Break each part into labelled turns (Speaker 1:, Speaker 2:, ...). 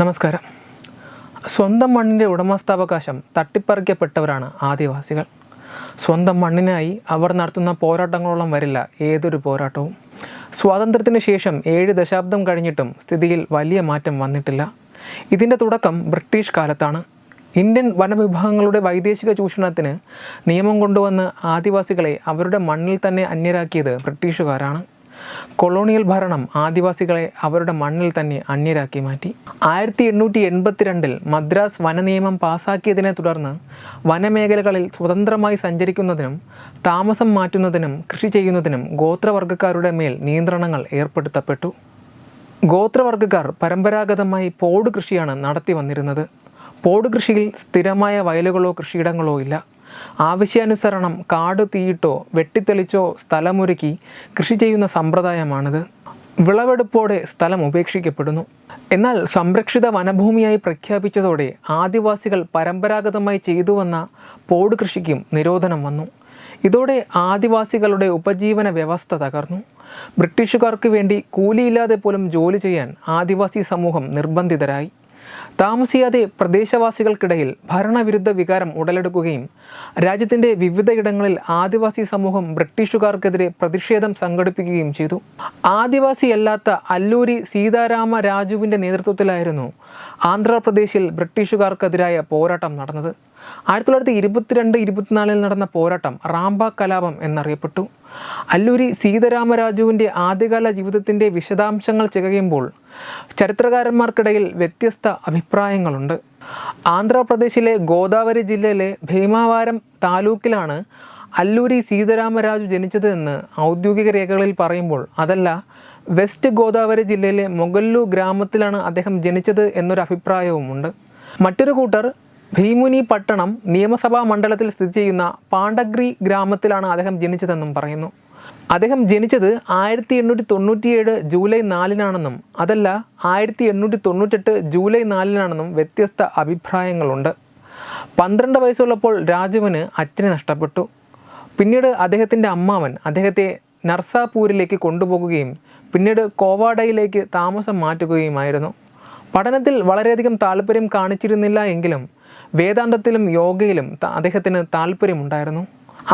Speaker 1: നമസ്കാരം. സ്വന്തം മണ്ണിന്റെ ഉടമസ്ഥാവകാശം തട്ടിപ്പറിക്കപ്പെട്ടവരാണ് ആദിവാസികൾ. സ്വന്തം മണ്ണിനായി അവർ നടത്തുന്ന പോരാട്ടങ്ങളോളം വരില്ല ഏതൊരു പോരാട്ടവും. സ്വാതന്ത്ര്യത്തിന് ശേഷം ഏഴ് ദശാബ്ദം കഴിഞ്ഞിട്ടും സ്ഥിതിയിൽ വലിയ മാറ്റം വന്നിട്ടില്ല. ഇതിന്റെ തുടക്കം ബ്രിട്ടീഷ് കാലത്താണ്. ഇന്ത്യൻ വനവിഭാഗങ്ങളുടെ വൈദേശിക ചൂഷണത്തിന് നിയമം കൊണ്ടുവന്ന് ആദിവാസികളെ അവരുടെ മണ്ണിൽ തന്നെ അന്യരാക്കിയത് ബ്രിട്ടീഷുകാരാണ്. കൊളോണിയൽ ഭരണം ആദിവാസികളെ അവരുടെ മണ്ണിൽ തന്നെ അന്യരാക്കി മാറ്റി. ആയിരത്തി എണ്ണൂറ്റി എൺപത്തിരണ്ടിൽ മദ്രാസ് വനനിയമം പാസാക്കിയതിനെ തുടർന്ന് വനമേഖലകളിൽ സ്വതന്ത്രമായി സഞ്ചരിക്കുന്നതിനും താമസം മാറ്റുന്നതിനും കൃഷി ചെയ്യുന്നതിനും ഗോത്രവർഗക്കാരുടെ മേൽ നിയന്ത്രണങ്ങൾ ഏർപ്പെടുത്തപ്പെട്ടു. ഗോത്രവർഗക്കാർ പരമ്പരാഗതമായി പോട് കൃഷിയാണ് നടത്തി വന്നിരുന്നത് പോട് കൃഷിയിൽ സ്ഥിരമായ വയലുകളോ കൃഷിയിടങ്ങളോ ഇല്ല. ആവശ്യാനുസരണം കാട് തീയിട്ടോ വെട്ടിത്തെളിച്ചോ സ്ഥലമൊരുക്കി കൃഷി ചെയ്യുന്ന സമ്പ്രദായമാണിത്. വിളവെടുപ്പോടെ സ്ഥലം ഉപേക്ഷിക്കപ്പെടുന്നു. എന്നാൽ സംരക്ഷിത വനഭൂമിയായി പ്രഖ്യാപിച്ചതോടെ ആദിവാസികൾ പരമ്പരാഗതമായി ചെയ്തു വന്ന പോട് കൃഷിക്കും നിരോധനം വന്നു. ഇതോടെ ആദിവാസികളുടെ ഉപജീവന വ്യവസ്ഥ തകർന്നു. ബ്രിട്ടീഷുകാർക്ക് വേണ്ടി കൂലിയില്ലാതെ പോലും ജോലി ചെയ്യാൻ ആദിവാസി സമൂഹം നിർബന്ധിതരായി. താമസിയാതെ പ്രദേശവാസികൾക്കിടയിൽ ഭരണവിരുദ്ധ വികാരം ഉടലെടുക്കുകയും രാജ്യത്തിന്റെ വിവിധയിടങ്ങളിൽ ആദിവാസി സമൂഹം ബ്രിട്ടീഷുകാർക്കെതിരെ പ്രതിഷേധം സംഘടിപ്പിക്കുകയും ചെയ്തു. ആദിവാസിയല്ലാത്ത അല്ലൂരി സീതാരാമ രാജുവിന്റെ നേതൃത്വത്തിലായിരുന്നു ആന്ധ്രാപ്രദേശിൽ ബ്രിട്ടീഷുകാർക്കെതിരായ പോരാട്ടം നടന്നത്. ആയിരത്തി തൊള്ളായിരത്തി ഇരുപത്തിരണ്ട് ഇരുപത്തിനാലിൽ നടന്ന പോരാട്ടം റാംബ കലാപം എന്നറിയപ്പെട്ടു. അല്ലൂരി സീതാരാമരാജുവിന്റെ ആദ്യകാല ജീവിതത്തിന്റെ വിശദാംശങ്ങൾ ചികയുമ്പോൾ ചരിത്രകാരന്മാർക്കിടയിൽ വ്യത്യസ്ത അഭിപ്രായങ്ങളുണ്ട്. ആന്ധ്രാപ്രദേശിലെ ഗോദാവരി ജില്ലയിലെ ഭീമാവാരം താലൂക്കിലാണ് അല്ലൂരി സീതാരാമരാജു ജനിച്ചത് എന്ന് ഔദ്യോഗിക രേഖകളിൽ പറയുമ്പോൾ അതല്ല വെസ്റ്റ് ഗോദാവരി ജില്ലയിലെ മൊഗല്ലു ഗ്രാമത്തിലാണ് അദ്ദേഹം ജനിച്ചത് എന്നൊരു അഭിപ്രായവുമുണ്ട് മറ്റൊരു കൂട്ടർ ഭീമുനി പട്ടണം നിയമസഭാ മണ്ഡലത്തിൽ സ്ഥിതി ചെയ്യുന്ന പാണ്ഡഗ്രി ഗ്രാമത്തിലാണ് അദ്ദേഹം ജനിച്ചതെന്നും പറയുന്നു. അദ്ദേഹം ജനിച്ചത് ആയിരത്തി എണ്ണൂറ്റി തൊണ്ണൂറ്റിയേഴ് ജൂലൈ നാലിനാണെന്നും അതല്ല ആയിരത്തി എണ്ണൂറ്റി തൊണ്ണൂറ്റെട്ട് ജൂലൈ നാലിനാണെന്നും വ്യത്യസ്ത അഭിപ്രായങ്ങളുണ്ട്. പന്ത്രണ്ട് വയസ്സുള്ളപ്പോൾ രാജുവിന് അച്ഛനെ നഷ്ടപ്പെട്ടു. പിന്നീട് അദ്ദേഹത്തിന്റെ അമ്മാവൻ അദ്ദേഹത്തെ നർസാപൂരിലേക്ക് കൊണ്ടുപോകുകയും പിന്നീട് കോവാഡയിലേക്ക് താമസം മാറ്റുകയുമായിരുന്നു. പഠനത്തിൽ വളരെയധികം താല്പര്യം കാണിച്ചിരുന്നില്ല എങ്കിലും വേദാന്തത്തിലും യോഗയിലും അദ്ദേഹത്തിന് താല്പര്യമുണ്ടായിരുന്നു.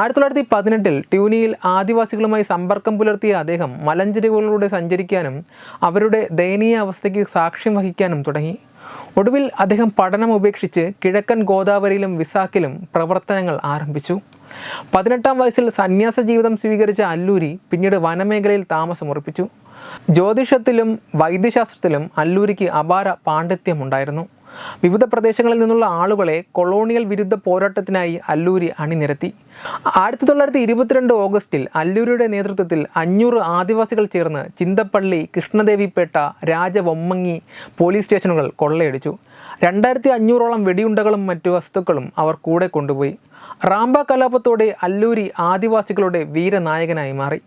Speaker 1: ആയിരത്തി തൊള്ളായിരത്തി പതിനെട്ടിൽ ട്യൂനിയിൽ ആദിവാസികളുമായി സമ്പർക്കം പുലർത്തിയ അദ്ദേഹം മലഞ്ചെരിവുകളിലൂടെ സഞ്ചരിക്കാനും അവരുടെ ദയനീയ അവസ്ഥയ്ക്ക് സാക്ഷ്യം വഹിക്കാനും തുടങ്ങി. ഒടുവിൽ അദ്ദേഹം പഠനം ഉപേക്ഷിച്ച് കിഴക്കൻ ഗോദാവരിയിലും വിസാക്കിലും പ്രവർത്തനങ്ങൾ ആരംഭിച്ചു. പതിനെട്ടാം വയസ്സിൽ സന്യാസ ജീവിതം സ്വീകരിച്ച അല്ലൂരി പിന്നീട് വനമേഖലയിൽ താമസമുറപ്പിച്ചു ജ്യോതിഷത്തിലും വൈദ്യശാസ്ത്രത്തിലും അല്ലൂരിക്ക് അപാര പാണ്ഡിത്യമുണ്ടായിരുന്നു. വിവിധ പ്രദേശങ്ങളിൽ നിന്നുള്ള ആളുകളെ കൊളോണിയൽ വിരുദ്ധ പോരാട്ടത്തിനായി അല്ലൂരി അണിനിരത്തി. ആയിരത്തി തൊള്ളായിരത്തി ഇരുപത്തിരണ്ട് ഓഗസ്റ്റിൽ അല്ലൂരിയുടെ നേതൃത്വത്തിൽ അഞ്ഞൂറ് ആദിവാസികൾ ചേർന്ന് ചിന്തപ്പള്ളി കൃഷ്ണദേവിപ്പേട്ട രാജവൊമ്മങ്ങി പോലീസ് സ്റ്റേഷനുകൾ കൊള്ളയടിച്ചു. രണ്ടായിരത്തി അഞ്ഞൂറോളം വെടിയുണ്ടകളും മറ്റു വസ്തുക്കളും അവർ കൂടെ കൊണ്ടുപോയി. റാംബ കലാപത്തോടെ അല്ലൂരി ആദിവാസികളുടെ വീരനായകനായി മാറി.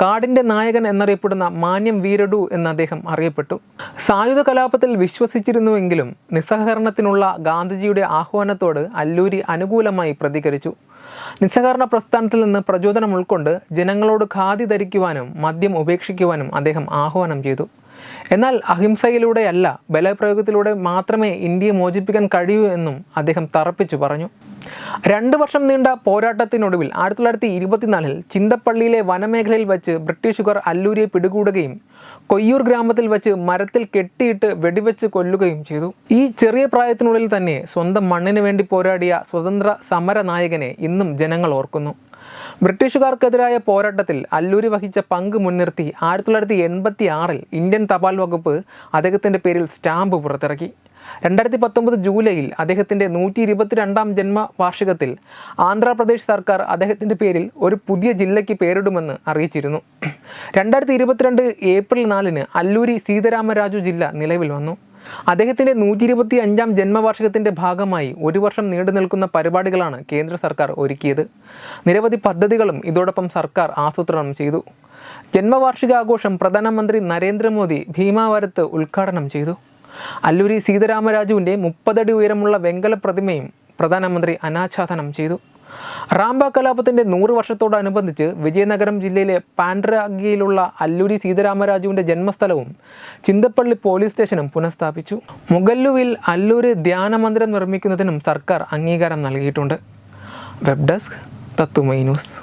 Speaker 1: കാടിന്റെ നായകൻ എന്നറിയപ്പെടുന്ന മാന്യം വീരഡു എന്ന് അദ്ദേഹം അറിയപ്പെട്ടു. സായുധ കലാപത്തിൽ വിശ്വസിച്ചിരുന്നുവെങ്കിലും നിസ്സഹകരണത്തിനുള്ള ഗാന്ധിജിയുടെ ആഹ്വാനത്തോട് അല്ലൂരി അനുകൂലമായി പ്രതികരിച്ചു. നിസ്സഹകരണ പ്രസ്ഥാനത്തിൽ നിന്ന് പ്രചോദനം ഉൾക്കൊണ്ട് ജനങ്ങളോട് ഖാദി ധരിക്കുവാനും മദ്യം ഉപേക്ഷിക്കുവാനും അദ്ദേഹം ആഹ്വാനം ചെയ്തു. എന്നാൽ അഹിംസയിലൂടെയല്ല ബലപ്രയോഗത്തിലൂടെ മാത്രമേ ഇന്ത്യയെ മോചിപ്പിക്കാൻ കഴിയൂ എന്നും അദ്ദേഹം തറപ്പിച്ചു പറഞ്ഞു. രണ്ട് വർഷം നീണ്ട പോരാട്ടത്തിനൊടുവിൽ ആയിരത്തി തൊള്ളായിരത്തി ഇരുപത്തിനാലിൽ ചിന്തപ്പള്ളിയിലെ വനമേഖലയിൽ വച്ച് ബ്രിട്ടീഷുകാർ അല്ലൂരിയെ പിടികൂടുകയും കൊയ്യൂർ ഗ്രാമത്തിൽ വച്ച് മരത്തിൽ കെട്ടിയിട്ട് വെടിവെച്ച് കൊല്ലുകയും ചെയ്തു. ഈ ചെറിയ പ്രായത്തിനുള്ളിൽ തന്നെ സ്വന്തം മണ്ണിന് വേണ്ടി പോരാടിയ സ്വതന്ത്ര സമര നായകനെ ഇന്നും ജനങ്ങൾ ഓർക്കുന്നു. ബ്രിട്ടീഷുകാർക്കെതിരായ പോരാട്ടത്തിൽ അല്ലൂരി വഹിച്ച പങ്ക് മുൻനിർത്തി ആയിരത്തി തൊള്ളായിരത്തി എൺപത്തി ആറിൽ ഇന്ത്യൻ തപാൽ വകുപ്പ് അദ്ദേഹത്തിന്റെ പേരിൽ സ്റ്റാമ്പ് പുറത്തിറക്കി. രണ്ടായിരത്തി പത്തൊമ്പത് ജൂലൈയിൽ അദ്ദേഹത്തിന്റെ നൂറ്റി ഇരുപത്തിരണ്ടാം ജന്മവാർഷികത്തിൽ ആന്ധ്രാപ്രദേശ് സർക്കാർ അദ്ദേഹത്തിന്റെ പേരിൽ ഒരു പുതിയ ജില്ലയ്ക്ക് പേരിടുമെന്ന് അറിയിച്ചിരുന്നു. രണ്ടായിരത്തി ഇരുപത്തിരണ്ട് ഏപ്രിൽ നാലിന് അല്ലൂരി സീതാരാമരാജു ജില്ല നിലവിൽ വന്നു. അദ്ദേഹത്തിന്റെ നൂറ്റി ഇരുപത്തി അഞ്ചാം ജന്മവാർഷികത്തിന്റെ ഭാഗമായി ഒരു വർഷം നീണ്ടു നിൽക്കുന്ന പരിപാടികളാണ് കേന്ദ്ര സർക്കാർ ഒരുക്കിയത്. നിരവധി പദ്ധതികളും ഇതോടൊപ്പം സർക്കാർ ആസൂത്രണം ചെയ്തു. ജന്മവാർഷികാഘോഷം പ്രധാനമന്ത്രി നരേന്ദ്രമോദി ഭീമാവരത്ത് ഉദ്ഘാടനം ചെയ്തു. അല്ലൂരി സീതാരാമരാജുവിന്റെ മുപ്പതടി ഉയരമുള്ള വെങ്കല പ്രതിമയും പ്രധാനമന്ത്രി അനാച്ഛാദനം ചെയ്തു. റാംബ കലാപത്തിന്റെ നൂറ് വർഷത്തോടനുബന്ധിച്ച് വിജയനഗരം ജില്ലയിലെ പാൻഡ്രാഗിയിലുള്ള അല്ലൂരി സീതാരാമരാജുവിന്റെ ജന്മസ്ഥലവും ചിന്തപ്പള്ളി പോലീസ് സ്റ്റേഷനും പുനഃസ്ഥാപിച്ചു. മുഗല്ലുവിൽ അല്ലൂര് ധ്യാനമന്ദിരം നിർമ്മിക്കുന്നതിനും സർക്കാർ അംഗീകാരം നൽകിയിട്ടുണ്ട്. വെബ് ഡെസ്ക് തത്തുമൈ ന്യൂസ്.